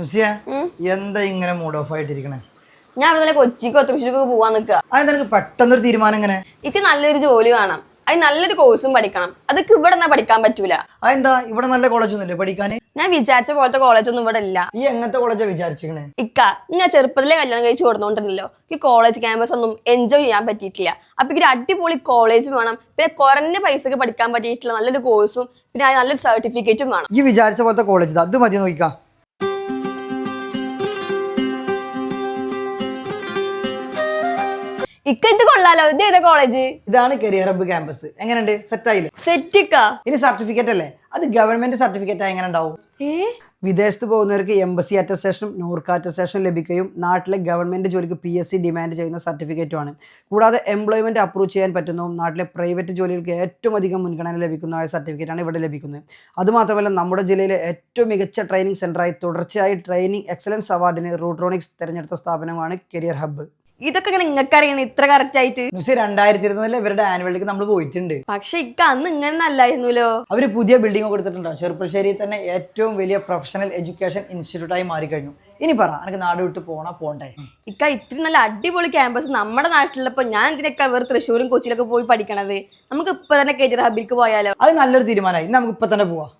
നുസിയ എന്താ ഇങ്ങനെ mood off ആയിട്ടിരിക്കണേ? ഞാൻ ഇവിടെ തന്നെ കൊച്ചിക്കോ തൃശ്ശൂർക്കോ പോവാൻ നിൽക്കുക. അതെന്താ നിനക്ക് പെട്ടെന്നൊരു തീരുമാനം എങ്ങനെ? എനിക്ക് നല്ലൊരു ജോലി വേണം. അത് നല്ലൊരു കോഴ്സും പഠിക്കണം. അതൊക്കെ ഇവിടെ നിന്നാ പഠിക്കാൻ പറ്റൂല. അതെന്താ? ഇവിടെ നല്ല കോളേജൊന്നുമില്ലേ പഠിക്കാൻ ഞാൻ വിചാരിച്ച പോലത്തെ കോളേജൊന്നും ഇവിടെ ഇല്ല. ഈ എങ്ങനത്തെ കോളേജാ വിചാരിച്ചിരിക്കണേ? ഇക്ക ഞാൻ ചെറുപ്പത്തിലെ കല്യാണം കഴിച്ച് കൊടുത്തോണ്ടല്ലോ ഈ കോളേജ് ക്യാമ്പസ് ഒന്നും എൻജോയ് ചെയ്യാൻ പറ്റിയിട്ടില്ല. അപ്പൊ ഒരു അടിപൊളി കോളേജ് വേണം. പിന്നെ കുറഞ്ഞ പൈസക്ക് പഠിക്കാൻ പറ്റിയിട്ടുള്ള നല്ലൊരു കോഴ്സും പിന്നെ നല്ലൊരു സർട്ടിഫിക്കറ്റും വേണം. ഈ വിചാരിച്ച പോലത്തെ കോളേജ് അത് മതി നോക്കിക്കാ. ഇക്ക ഇത് കൊള്ളാലോ? ഇത് ഏതാ കോളേജ് ഇതാണ് കരിയർ ഹബ്ബ് ക്യാമ്പസ് എങ്ങനെയുണ്ട്? സെറ്റ് ആയില്ലേ? സെറ്റിക്ക ഇനി സർട്ടിഫിക്കറ്റ് അല്ലേ? അത് ഗവൺമെന്റ് സർട്ടിഫിക്കറ്റ് എങ്ങനെ ഉണ്ടാവും? വിദേശത്ത് പോകുന്നവർക്ക് എംബസി അറ്റസ്റ്റേഷനും നൂർക്ക് അറ്റസ്റ്റേഷനും ലഭിക്കുകയും നാട്ടിലെ ഗവൺമെന്റ് ജോലിക്ക് പി എസ് സി ഡിമാൻഡ് ചെയ്യുന്ന സർട്ടിഫിക്കറ്റുമാണ് കൂടാതെ എംപ്ലോയ്മെന്റ് അപ്രൂവ് ചെയ്യാൻ പറ്റുന്നതും നാട്ടിലെ പ്രൈവറ്റ് ജോലികൾക്ക് ഏറ്റവും അധികം മുൻഗണന ലഭിക്കുന്നതായ സർട്ടിഫിക്കറ്റാണ് ഇവിടെ ലഭിക്കുന്നത്. അതുമാത്രമല്ല നമ്മുടെ ജില്ലയിലെ ഏറ്റവും മികച്ച ട്രെയിനിങ് സെന്ററായി തുടർച്ചയായി ട്രെയിനിങ് എക്സലൻസ് അവാർഡിന് റൂട്രോണിക്സ് തിരഞ്ഞെടുത്ത സ്ഥാപനമാണ് കരിയർ ഹബ്ബ് ഇതൊക്കെ ഇങ്ങനെ നിങ്ങൾക്ക് അറിയണം ഇത്ര കറക്റ്റ് ആയിട്ട്? ന്യൂസ് രണ്ടായിരത്തി ഇരുപത്തിനാലിൽ ഇവരുടെ ആനുവലിലേക്ക് നമ്മൾ പോയിട്ടുണ്ട്. പക്ഷെ ഇക്ക അന്ന് ഇങ്ങനെ അല്ലായിരുന്നല്ലോ അവർ പുതിയ ബിൽഡിംഗ് കൊടുത്തിട്ടുണ്ടോ? ചെറുപ്പശ്ശേരിയിൽ തന്നെ ഏറ്റവും വലിയ പ്രൊഫഷണൽ എഡ്യൂക്കേഷൻ ഇൻസ്റ്റിറ്റ്യൂട്ടായി മാറിക്കഴിഞ്ഞു. ഇനി പറ എനിക്ക് നാട് വിട്ട് പോണാ? പോണ്ടേ. ഇക്ക ഇത്ര നല്ല അടിപൊളി ക്യാമ്പസ് നമ്മുടെ നാട്ടിലുള്ളപ്പോ ഞാൻ ഇതിനൊക്കെ വേറെ തൃശ്ശൂരും കൊച്ചിയിലൊക്കെ പോയി പഠിക്കണത്. നമുക്ക് ഇപ്പൊ തന്നെ കേജർ ഹബിലേക്ക് പോയാലോ? അത് നല്ലൊരു തീരുമാനമായി. നമുക്ക് ഇപ്പൊ തന്നെ പോവാം.